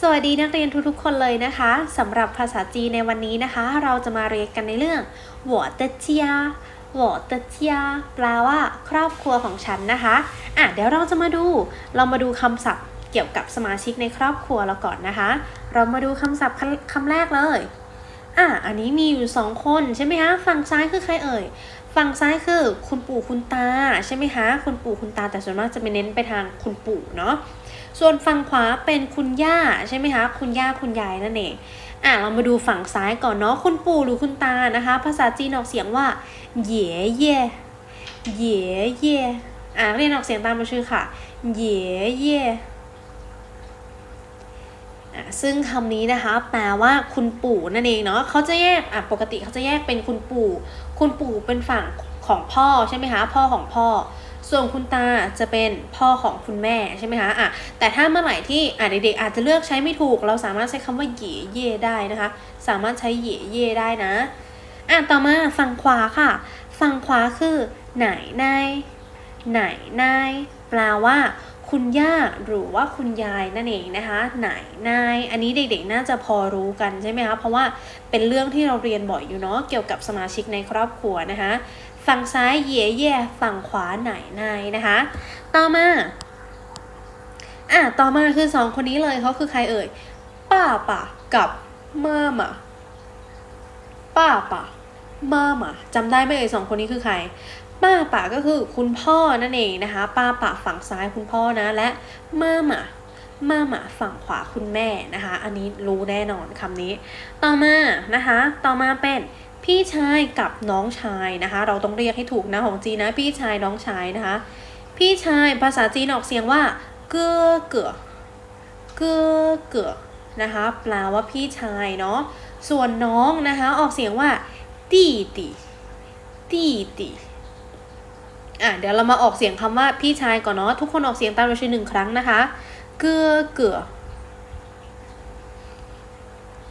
สวัสดีนักเรียนทุกๆคนเลยนะคะสำหรับภาษาจีนในวันนี้นะคะ เราจะมาเรียนกันในเรื่องหัวเตจียหัวเตจียแปลว่าครอบครัวของฉันนะคะอะเดี๋ยวเราจะมาดู เรามาดูคำศัพท์เกี่ยวกับสมาชิกในครอบครัวเราก่อนนะคะ เรามาดูคำศัพท์คำแรกเลยอะอันนี้มีอยู่สองคนใช่ไหมคะฝั่งซ้ายคือใครเอ่ย ฝั่งซ้ายคือคุณปู่คุณตาใช่ไหมคะคุณปู่คุณตาแต่ส่วนมากจะไปเน้นไปทางคุณปู่เนาะส่วนฝั่งขวาเป็นคุณย่าใช่ไหมคะคุณย่าคุณยายนั่นเองอะเรามาดูฝั่งซ้ายก่อนเนาะคุณปู่หรือคุณตานะคะ ภาษาจีนออกเสียงว่าเย่เย่เย่เย่อะเรียนออกเสียงตามมาชื่อค่ะเย่เย่อะซึ่งคำนี้นะคะแปลว่าคุณปู่นั่นเองเนาะเขาจะแยกอะปกติเขาจะแยกเป็นคุณปู่ คุณปู่เป็นฝั่งของพ่อใช่ไหมคะพ่อของพ่อ ส่วนคุณตาจะเป็นพ่อของคุณแม่ใช่ไหมคะอะแต่ถ้าเมื่อไหร่ที่อะเด็กๆอาจจะเลือกใช้ไม่ถูก เราสามารถใช้คำว่าเหย่เย่ได้นะคะ สามารถใช้เหย่เย่ได้นะอะต่อมาฝั่งขวาค่ะ ฝั่งขวาคือ ไหนนายไหนนายแปลว่า คุณย่าหรือว่าคุณยายนั่นเองนะคะไหนนาย อันนี้เด็กๆน่าจะพอรู้กันใช่ไหมคะเพราะว่าเป็นเรื่องที่เราเรียนบ่อยอยู่เนาะเกี่ยวกับสมาชิกในครอบครัวนะคะฝั่งซ้ายเย่เย่ฝั่งขวาไหนนายนะคะ ต่อมาอะต่อมาคือสองคนนี้เลยเขาคือใครเอ่ยป้าป่ากับมาหมาป้าป่า มาหมาจำได้ไหมเอ่ยสองคนนี้คือใครป้าป่าก็คือคุณพ่อนั่นเองนะคะ ป้าป่าฝั่งซ้ายคุณพ่อนะและมาหมามาหมาฝั่งขวาคุณแม่นะคะ อันนี้รู้แน่นอนคำนี้ ต่อมานะคะ ต่อมาเป็นพี่ชายกับน้องชายนะคะ เราต้องเรียกให้ถูกนะของจีนนะพี่ชายน้องชายนะคะ พี่ชายภาษาจีนออกเสียงว่าเก้อเก๋อเก้อเก๋อนะคะแปลว่าพี่ชายเนาะส่วนน้องนะคะออกเสียงว่า ตีตีตีตีอะเดี๋ยวเรามาออกเสียงคำว่าพี่ชายก่อนเนาะทุกคนออกเสียงตามเราชื่อหนึ่งครั้งนะคะเกือเก๋อ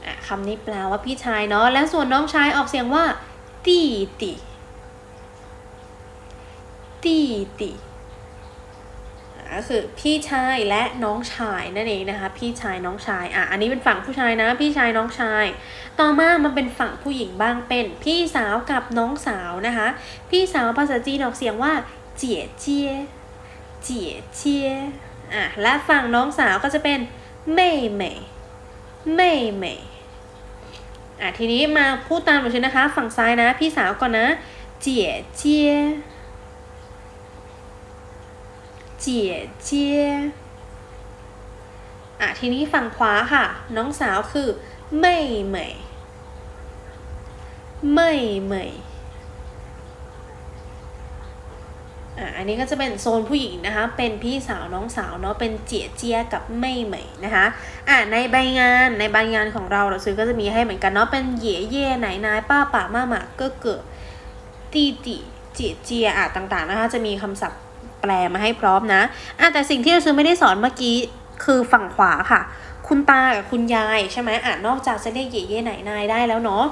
อะคำนี้แปลว่าพี่ชายเนาะและส่วนน้องชายออกเสียงว่าตีตีตีตี ก็คือพี่ชายและน้องชายนั่นเองนะคะ พี่ชายน้องชายอะอันนี้เป็นฝั่งผู้ชายนะ พี่ชายน้องชาย ต่อมามันเป็นฝั่งผู้หญิงบ้างเป็น พี่สาวกับน้องสาวนะคะ พี่สาวภาษาจีนออกเสียงว่าเจี๋ยเจี๋ยเจี๋ยเจี๋ยอะและฝั่งน้องสาวก็จะเป็นเม่เม่เม่เม่อะทีนี้มาพูดตามหนูชื่อนะคะ ฝั่งซ้ายนะ พี่สาวก่อนนะ เจี๋ยเจี๋ย เจี๋ยเจียอะทีนี้ฝั่งขวาค่ะ น้องสาวคือเม่เหมยเม่เหมยอะอันนี้ก็จะเป็นโซนผู้หญิงนะคะ เป็นพี่สาวน้องสาวเนาะ เป็นเจี๋ยเจียกับเม่เหมยนะคะ อะในใบงานในใบงานของเราเราซื้อก็จะมีให้เหมือนกันเนาะ เป็นเหย่เย่ไหนนายป้าป่ามาหมาเก้อเกิดตีตีเจี๋ยเจียอะต่างๆนะคะ จะมีคำศัพท์ แปลมาให้พร้อมนะอะแต่สิ่งที่เราซื้อไม่ได้สอนเมื่อกี้คือฝั่งขวาค่ะ คุณตากับคุณยายใช่ไหมอะนอกจากจะเรียกเย่เย่ไหนนายได้แล้วเนาะ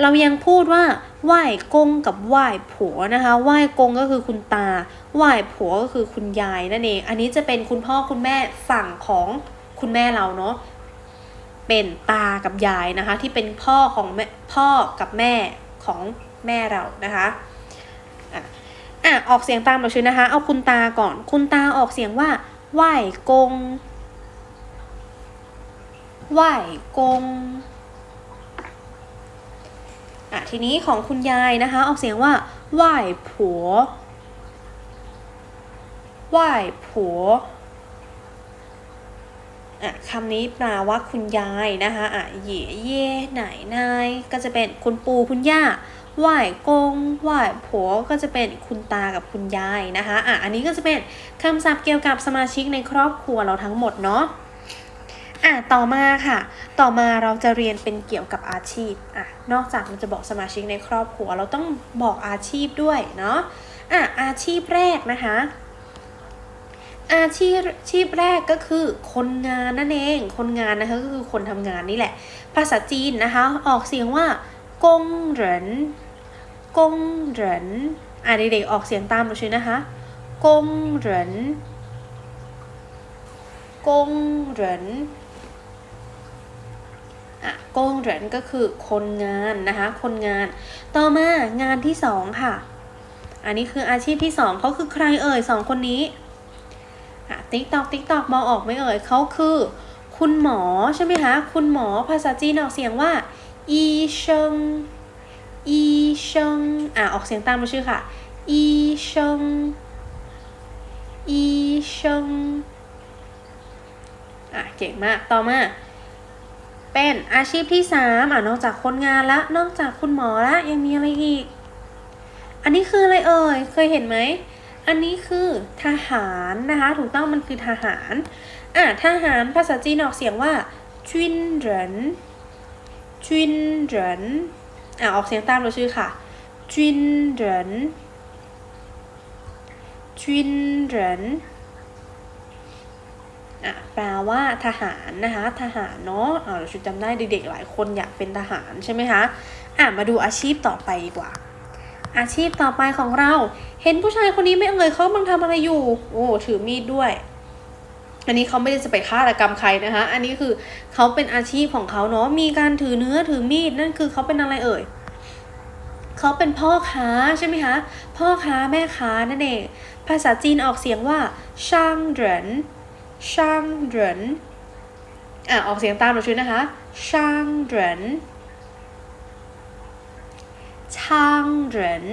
เรายังพูดว่าไหว้กงกับไหว้ผัวนะคะ ไหว้กงก็คือคุณตา ไหว้ผัวก็คือคุณยายนั่นเอง อันนี้จะเป็นคุณพ่อคุณแม่ฝั่งของคุณแม่เราเนาะ เป็นตากับยายนะคะ ที่เป็นพ่อของแม่พ่อกับแม่ของแม่เรานะคะ อะออกเสียงตามเราชื่อนะคะ เอาคุณตาก่อน คุณตาออกเสียงว่าไหวกงไหวกงอะทีนี้ของคุณยายนะคะ ออกเสียงว่าไหวผัวไหวผัวอะคำนี้แปลว่าคุณยายนะคะอะเย่เย่ไหนนายก็จะเป็นคุณปู่คุณย่า ไหว้กงไหว้ผัวก็จะเป็นคุณตากับคุณยายนะคะอะอันนี้ก็จะเป็นคำศัพท์เกี่ยวกับสมาชิกในครอบครัวเราทั้งหมดเนาะอะต่อมาค่ะ ต่อมาเราจะเรียนเป็นเกี่ยวกับอาชีพอะนอกจากเราจะบอกสมาชิกในครอบครัว เราต้องบอกอาชีพด้วยเนาะอะอาชีพแรกนะคะ อาชีพชีพแรกก็คือคนงานนั่นเอง คนงานนะคะก็คือคนทำงานนี่แหละ ภาษาจีนนะคะ ออกเสียงว่ากงเหริน กงเหรินอะเด็กๆออกเสียงตามเราชื่อนะคะกงเหรินกงเหรินอะกงเหรินก็คือคนงานนะคะ คนงาน ต่อมางานที่สองค่ะ อันนี้คืออาชีพที่สองเขาคือใครเอ่ยสองคนนี้อะติ๊กตอกติ๊กตอกมองออกไหมเอ่ยเขาคือ คุณหมอใช่ไหมคะ คุณหมอภาษาจีนออกเสียงว่าอีเชิงอี ชงอะออกเสียงตามมาชื่อค่ะอีชงอีชงอะเก่งมาก ต่อมา เป็นอาชีพที่สามอะนอกจากคนงานละนอกจากคุณหมอละยังมีอะไรอีก อันนี้คืออะไรเอ่ย เคยเห็นไหม อันนี้คือทหารนะคะ ถูกต้องมันคือทหาร อะทหารภาษาจีนออกเสียงว่าจุนเหรินจุนเหริน อะออกเสียงตามเราชื่อค่ะจุนเหรินจุนเหรินอะแปลว่าทหารนะคะ ทหารเนาะอ่าเราชุดจำได้เด็กๆหลายคนอยากเป็นทหารใช่ไหมคะอะมาดูอาชีพต่อไปดีกว่า อาชีพต่อไปของเรา เห็นผู้ชายคนนี้ไม่เอ่ยเขากำลังทำอะไรอยู่ โอ้ถือมีดด้วย อันนี้เขาไม่ได้จะไปฆาตกรรมใครนะคะ อันนี้คือเขาเป็นอาชีพของเขาเนาะ มีการถือเนื้อถือมีดนั่นคือเขาเป็นอะไรเอ่ยเขาเป็นพ่อค้าใช่ไหมคะ พ่อค้าแม่ค้านั่นเอง ภาษาจีนออกเสียงว่าช่างเหรินช่างเหรินอะออกเสียงตามเราชื่อนะคะช่างเหรินช่างเหริน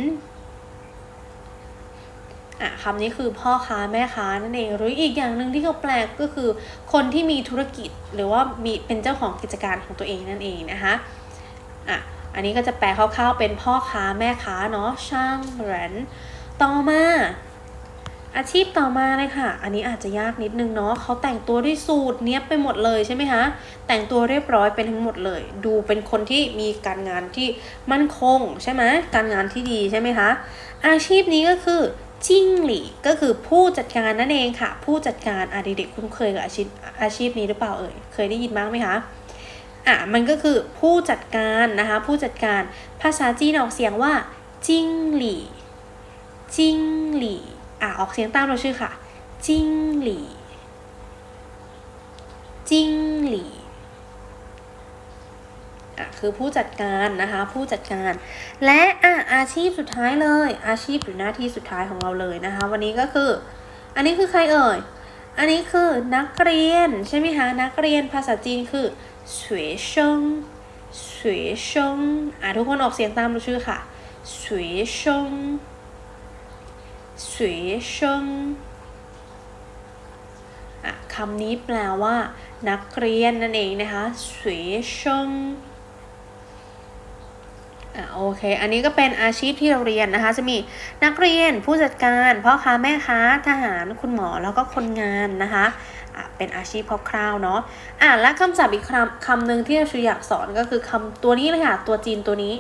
อะคำนี้คือพ่อค้าแม่ค้านั่นเองหรืออีกอย่างหนึ่งที่เขาแปลกก็คือ คนที่มีธุรกิจหรือว่ามีเป็นเจ้าของกิจการของตัวเองนั่นเองนะคะอะอันนี้ก็จะแปลคร่าวๆเป็นพ่อค้าแม่ค้าเนาะช่างเหรนต่อมาอาชีพต่อมาเลยค่ะ อันนี้อาจจะยากนิดนึงเนาะเขาแต่งตัวด้วยสูทเนี้ยไปหมดเลยใช่ไหมคะ แต่งตัวเรียบร้อยเป็นทั้งหมดเลย ดูเป็นคนที่มีการงานที่มั่นคงใช่ไหมการงานที่ดีใช่ไหมคะ อาชีพนี้ก็คือ จิ้งหลี่ก็คือผู้จัดการนั่นเองค่ะ ผู้จัดการอะเด็กๆคุ้นเคยกับอาชีพอาชีพนี้หรือเปล่าเอ่ยเคยได้ยินบ้างไหมคะอะมันก็คือผู้จัดการนะคะ ผู้จัดการภาษาจีนออกเสียงว่าจิ้งหลี่จิ้งหลี่อะออกเสียงตามเราชื่อค่ะจิ้งหลี่จิ้งหลี่อ่ะคือผู้จัดการนะคะผู้จัดการ และอ่ะอาชีพสุดท้ายเลย อาชีพหรือหน้าที่สุดท้ายของเราเลยนะคะ วันนี้ก็คือ อันนี้คือใครเอ่ย อันนี้คือนักเรียนใช่ไหมคะนักเรียนภาษาจีนคือ学生学生อ่ะทุกคนออกเสียงตามเราชื่อค่ะ学生学生อ่ะคำนี้แปลว่า นักเรียนนั่นเองนะคะ学生 อะโอเค อันนี้ก็เป็นอาชีพที่เราเรียนนะคะ จะมีนักเรียนผู้จัดการพ่อค้าแม่ค้าทหารคุณหมอแล้วก็คนงานนะคะอะเป็นอาชีพคร่าวๆเนาะอะและคำศัพท์อีกคำคำหนึ่งที่เราชูอยากสอนก็คือคำตัวนี้เลยค่ะตัวจีนตัวนี้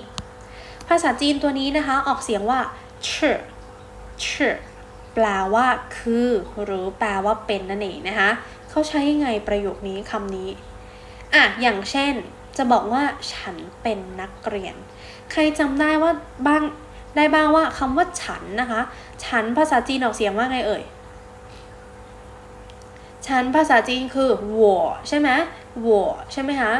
ภาษาจีนตัวนี้นะคะ ออกเสียงว่าชื่อชื่อแปลว่าคือ หรือแปลว่าเป็นนั่นเองนะคะเขาใช้ยังไงประโยคนี้คำนี้อะอย่างเช่น จะบอกว่าฉันเป็นนักเรียน ใครจำได้ว่าบ้างได้บ้างว่าคำว่าฉันนะคะ ฉันภาษาจีนออกเสียงว่าไงเอ่ย ฉันภาษาจีนคือหัวใช่ไหมหัวใช่ไหมคะ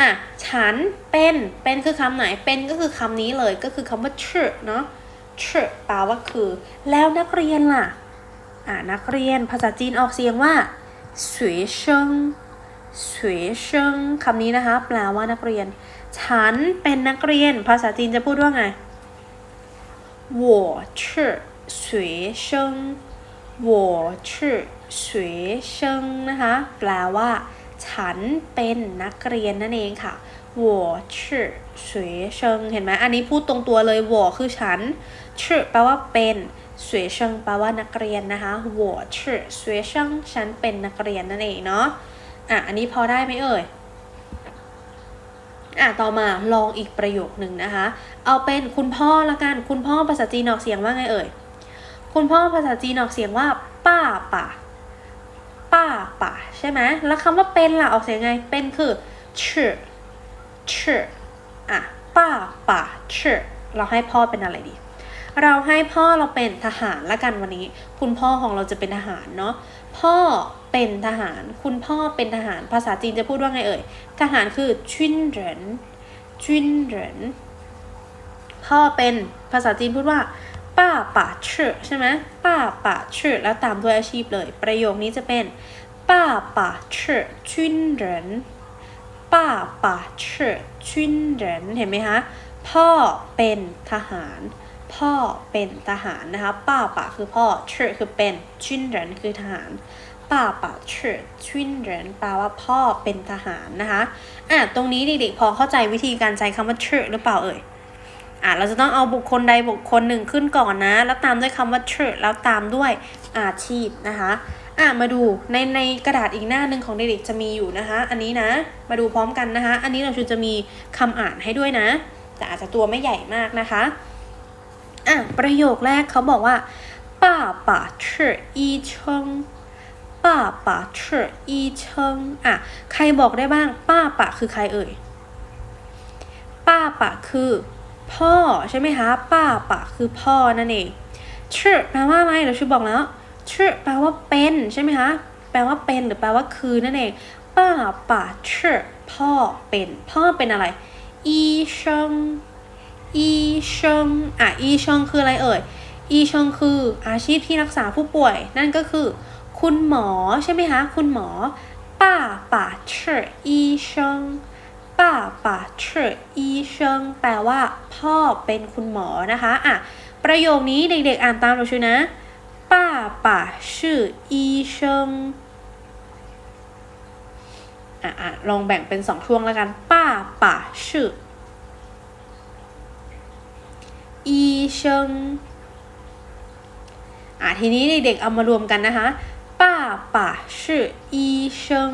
อะฉันเป็นเป็นคือคำไหนเป็นก็คือคำนี้เลยก็คือคำว่าชื่อเนาะชื่อแปลว่าคือ แล้วนักเรียนล่ะอะนักเรียนภาษาจีนออกเสียงว่าสวยเชิงสวยเชิงคำนี้นะคะ แปลว่านักเรียน ฉันเป็นนักเรียน ภาษาจีนจะพูดว่าไง我是学生我是学生นะคะแปลว่า ฉันเป็นนักเรียนนั่นเองค่ะ我是学生เห็นไหมอันนี้พูดตรงตัวเลย我คือฉัน是แปลว่าเป็น学生แปลว่านักเรียนนะคะ我是学生ฉันเป็นนักเรียนนั่นเองเนาะอ่ะอันนี้พอได้ไหมเอ่ย อะต่อมาลองอีกประโยคหนึ่งนะคะ เอาเป็นคุณพ่อละกัน คุณพ่อภาษาจีนออกเสียงว่าไงเอ่ย คุณพ่อภาษาจีนออกเสียงว่า ป้าป่าป้าป่าใช่ไหมแล้วคำว่าเป็นล่ะออกเสียงไง เป็นคือชื่อชื่ออะป้าป่าชื่อเราให้พ่อเป็นอะไรดี เราให้พ่อเราเป็นทหารละกันวันนี้ คุณพ่อของเราจะเป็นทหารเนาะ พ่อ เป็นทหาร คุณพ่อเป็นทหาร ภาษาจีนจะพูดว่าไงเอ่ย ทหารคือชุนเหรินชุนเหรินพ่อเป็นภาษาจีนพูดว่าป้าป่าชื่อใช่ไหมป้าป่าชื่อแล้วตามด้วยอาชีพเลย ประโยคนี้จะเป็นป้าป่าชื่อชุนเหรินป้าป่าชื่อชุนเหรินเห็นไหมคะพ่อเป็นทหาร พ่อเป็นทหารนะคะป้าป่าคือพ่อชื่อคือเป็นชุนเหรินคือทหาร ป้าป่าชื่อชุนเหรินแปลว่าพ่อเป็นทหารนะคะอะตรงนี้เด็กๆพอเข้าใจวิธีการใช้คำว่าชื่อหรือเปล่าเอ่ยอะเราจะต้องเอาบุคคลใดบุคคลหนึ่งขึ้นก่อนนะ แล้วตามด้วยคำว่า church แล้วตามด้วยอาชีพนะคะอะมาดูในในกระดาษอีกหน้าหนึ่งของเด็กๆจะมีอยู่นะคะ อันนี้นะ มาดูพร้อมกันนะคะ อันนี้เราชูจะมีคำอ่านให้ด้วยนะ แต่อาจจะตัวไม่ใหญ่มากนะคะอะประโยคแรกเขาบอกว่าป้าป่าชื่ออีชง ป้าป่าชื่ออีเชิงอะใครบอกได้บ้าง ป้าป่าคือใครเอ่ย ป้าป่าคือ พ่อใช่ไหมคะ ป้าป่าคือพ่อนั่นเองชื่อแปลว่าอะไรเราชื่อบอกแล้วชื่อแปลว่าเป็นใช่ไหมคะ แปลว่าเป็นหรือแปลว่าคือนั่นเอง ป้าป่าชื่อพ่อเป็น พ่อเป็นอะไร อีเชิงอีเชิงอะอีเชิงคืออะไรเอ่ยอีเชิงคืออาชีพที่รักษาผู้ป่วย นั่นก็คือ คุณหมอใช่ไหมคะ คุณหมอป้าป่าชื่ออีเชิงป้าป่าชื่ออีเชิงแปลว่าพ่อเป็นคุณหมอนะคะอะประโยคนี้เด็กๆอ่านตามเราชื่อนะป้าป่าชื่ออีเชิงอะอะลองแบ่งเป็นสองช่วงแล้วกัน ป้าป่าชื่ออีเชิงอะทีนี้เด็กๆเอามารวมกันนะคะ ป้าป่าชื่ออีเชิง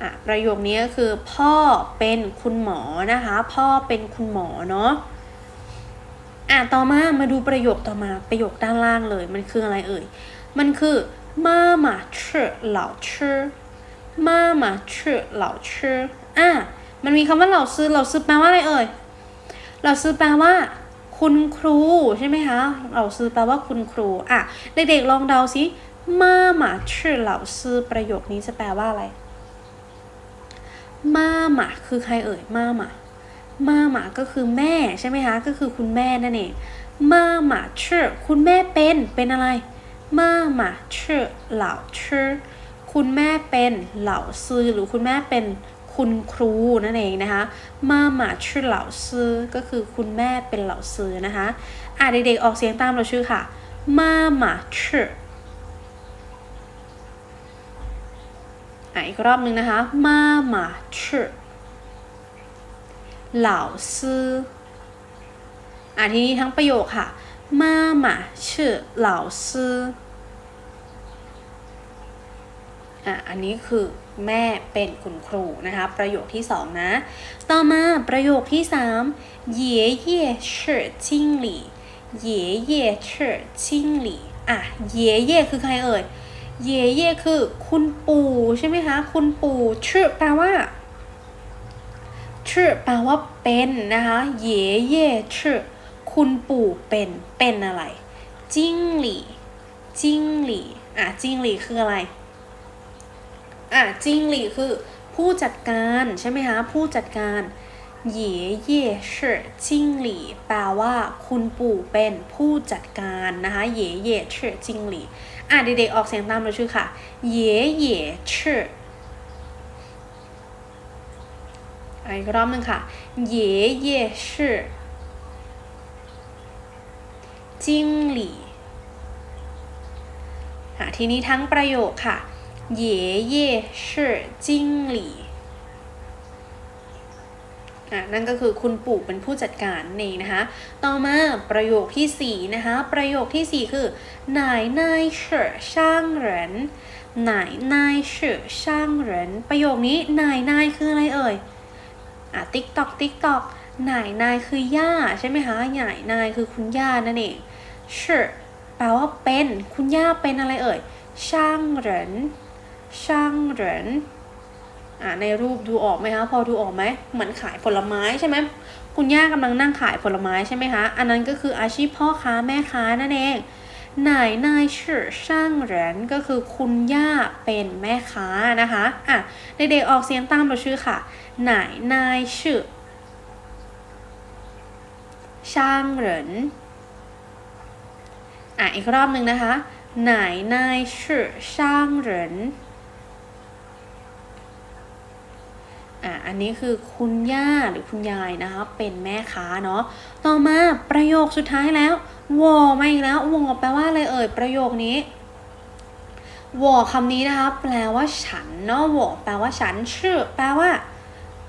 อ่ะประโยคนี้ก็คือ พ่อเป็นคุณหมอนะคะ พ่อเป็นคุณหมอเนาะอ่ะต่อมามาดูประโยคต่อมาประโยคด้านล่างเลยมันคืออะไรเอ่ย มันคือ妈妈吃老吃妈妈吃老吃อ่ะมันมีคำว่าเหล่าซื้อเหล่าซื้อแปลว่าอะไรเอ่ยเหล่าซื้อแปลว่า คุณครูใช่ไหมคะเหล่าซื้อแปลว่าคุณครูอะเด็กๆลองเดาสิมาหมาชื่อเหล่าซื้อประโยคนี้จะแปลว่าอะไรมาหมาคือใครเอ่ยมาหมามาหมาก็คือแม่ใช่ไหมคะก็คือคุณแม่นั่นเองมาหมาชื่อคุณแม่เป็นเป็นอะไรมาหมาชื่อเหล่าชื่อคุณแม่เป็นเหล่าซื้อหรือคุณแม่เป็น คุณครูนั่นเองนะคะมาหมาชื่อเหล่าซื้อก็คือคุณแม่เป็นเหล่าซื้อนะคะอะเด็กๆออกเสียงตามเราชื่อค่ะมาหมาชื่ออะอีกรอบหนึ่งนะคะมาหมาชื่อเหล่าซื้ออะทีนี้ทั้งประโยคค่ะมาหมาชื่อเหล่าซื้อ อะอันนี้คือแม่เป็นคุณครูนะคะ ประโยคที่สองนะ ต่อมาประโยคที่สามเย่เย่เฉิดงหลี่เย่เย่เฉิงหลี่อะเย่เย่คือใครเอ่ยเย่เย่คือคุณปู่ใช่ไหมคะ คุณปู่ชื่อแปลว่าชื่อแปลว่าเป็นนะคะเย่เย่ชื่คุณปู่เป็นเป็นอะไร จิ้งหลี่จิ้งหลี่อะจิ้งหลี่คืออะไร อะจิงหลี่คือ ผู้จัดการใช่ไหมคะผู้จัดการเย่เย่ชื่อจิงหลี่แปลว่า คุณปู่เป็นผู้จัดการนะคะเย่เย่ชื่อจิงหลี่อะเด็กๆออกเสียงตามเราชื่อค่ะเย่เย่ชื่ออีกรอบหนึงค่ะเย่เย่ชื่อจิงหลี่ทีนี้ทั้งประโยคค่ะ เย่เย่ชื่อจิ้งหลี่อ่ะนั่นก็คือคุณปู่เป็นผู้จัดการนั่นเองนะคะ ต่อมาประโยคที่สี่นะคะ ประโยคที่สี่คือ奶奶是商人奶奶是商人ประโยคนี้奶奶คืออะไรเอ่ย อ่ะติ๊กตอกติ๊กตอกนายนายคือย่าใช่ไหมคะนายนายคือคุณย่านั่นเองชื่อแปลว่าเป็นคุณย่าเป็นอะไรเอ่ยช่างเหริน ช่างเหรินอะในรูปดูออกไหมคะพอดูออกไหมเหมือนขายผลไม้ใช่ไหมคุณย่ากำลังนั่งขายผลไม้ใช่ไหมคะ อันนั้นก็คืออาชีพพ่อค้าแม่ค้านั่นเองนายนายชื่อช่างเหรนก็คือคุณย่าเป็นแม่ค้านะคะอะเด็กๆออกเสียงตามเราชื่อค่ะนายนายชื่อช่างเหรนอะอีกรอบหนึ่งนะคะนายนายชื่อช่างเหรน อะอันนี้คือคุณย่าหรือคุณยายนะคะ เป็นแม่ค้าเนาะต่อมาประโยคสุดท้ายแล้ววอมาอีกแล้ววอแปลว่าอะไรเอ่ยประโยคนี้วอคำนี้นะคะแปลว่าฉันเนาะวอแปลว่าฉันชื่อ แปลว่า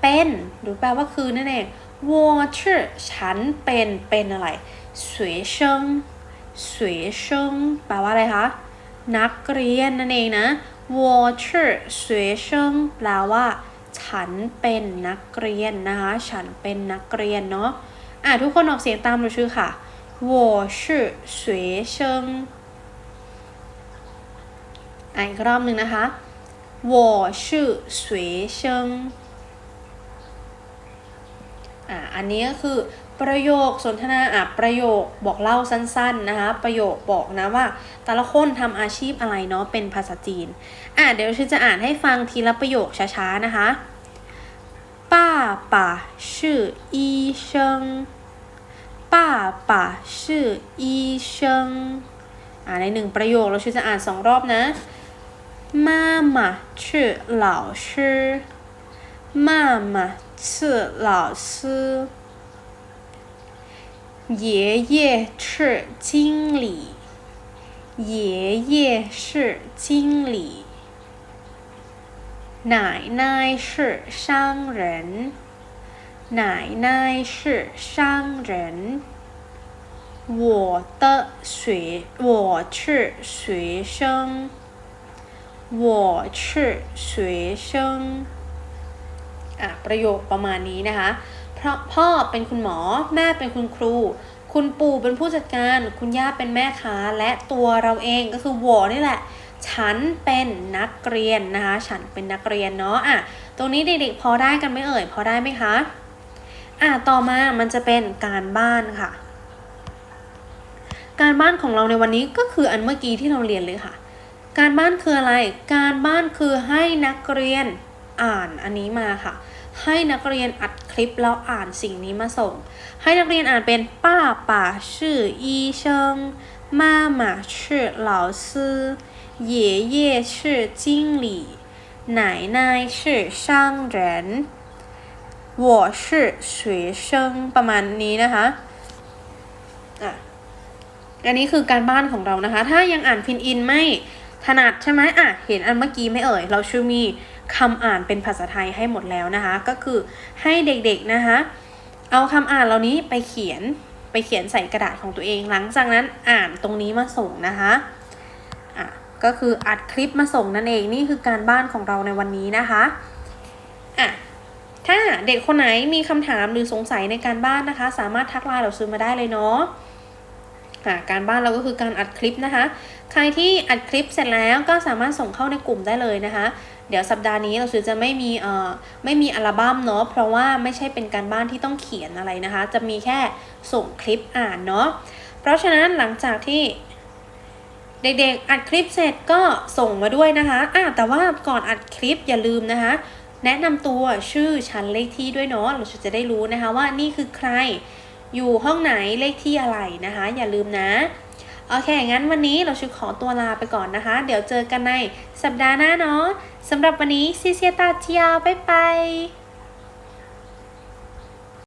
เป็น หรือแปลว่าคือนั่นเองวอชื่อฉันเป็นเป็นอะไรสวยเชิงสวยเชิงแปลว่าอะไรคะนักเรียนนั่นเองนะวอชื่อสวยเชิงแปลว่า ฉันเป็นนักเรียนนะคะฉันเป็นนักเรียนเนาะอ่ะทุกคนออกเสียงตามเราชื่อค่ะ我是学生อ่ะอีกรอบหนึ่งนะคะ我是学生 อ่ะอันนี้ก็คือประโยคสนทนาอ่ะประโยคบอกเล่าสั้นๆนะคะ ประโยคบอกนะว่า แต่ละคนทำอาชีพอะไรเนาะเป็นภาษาจีน อ่ะเดี๋ยวฉันจะอ่านให้ฟังทีละประโยคช้าๆนะคะ爸爸是医生爸爸是医生อ่าในหนึ่งประโยคเราชื่อจะอ่านสองรอบนะ妈妈是老师妈妈 是老师爷爷是经理爷爷是经理。奶奶是商人奶奶是商人。我的学我是学生我是学生。 อะประโยคประมาณนี้นะคะ เพราะพ่อเป็นคุณหมอแม่เป็นคุณครู คุณปู่เป็นผู้จัดการ คุณย่าเป็นแม่ค้า และตัวเราเองก็คือวอนี่แหละ ฉันเป็นนักเรียนนะคะ ฉันเป็นนักเรียนเนาะอะตรงนี้เด็กๆพอได้กันไหมเอ่ย พอได้ไหมคะอะต่อมามันจะเป็นการบ้านค่ะ การบ้านของเราในวันนี้ก็คืออันเมื่อกี้ที่เราเรียนเลยค่ะ การบ้านคืออะไร การบ้านคือให้นักเรียน อ่านอันนี้มาค่ะ ให้นักเรียนอัดคลิปแล้วอ่านสิ่งนี้มาส่ง ให้นักเรียนอ่านเป็นป้าป่าชื่อ医生妈妈是老师爷爷是经理奶奶是商人我是学生ประมาณนี้นะคะอ่ะอันนี้คือการบ้านของเรานะคะ ถ้ายังอ่านพินอินไม่ถนัดใช่ไหมอ่ะ เห็นอันเมื่อกี้ไหม่เอ่ย เราชื่อมี คำอ่านเป็นภาษาไทยให้หมดแล้วนะคะ ก็คือให้เด็กๆนะคะเอาคำอ่านเหล่านี้ไปเขียนไปเขียนใส่กระดาษของตัวเอง หลังจากนั้นอ่านตรงนี้มาส่งนะคะอะก็คืออัดคลิปมาส่งนั่นเองนี่คือการบ้านของเราในวันนี้นะคะอะถ้าเด็กคนไหนมีคำถามหรือสงสัยในการบ้านนะคะ สามารถทักไลน์เราซื้อมาได้เลยเนาะอะการบ้านเราก็คือการอัดคลิปนะคะ ใครที่อัดคลิปเสร็จแล้วก็สามารถส่งเข้าในกลุ่มได้เลยนะคะ เดี๋ยวสัปดาห์นี้เราจะไม่มีเอ่อไม่มีอัลบั้มเนาะเพราะว่าไม่ใช่เป็นการบ้านที่ต้องเขียนอะไรนะคะ จะมีแค่ส่งคลิปอ่านเนาะเพราะฉะนั้นหลังจากที่เด็กๆอัดคลิปเสร็จก็ส่งมาด้วยนะคะอะแต่ว่าก่อนอัดคลิปอย่าลืมนะคะ แนะนำตัวชื่อชั้นเลขที่ด้วยเนาะเราจะได้รู้นะคะว่านี่คือใคร อยู่ห้องไหนเลขที่อะไรนะคะ อย่าลืมนะ โอเค งั้นวันนี้เราชุดขอตัวลาไปก่อนนะคะ เดี๋ยวเจอกันในสัปดาห์หน้าเนาะสำหรับวันนี้ซีเซียตาเจียบ๊ายบาย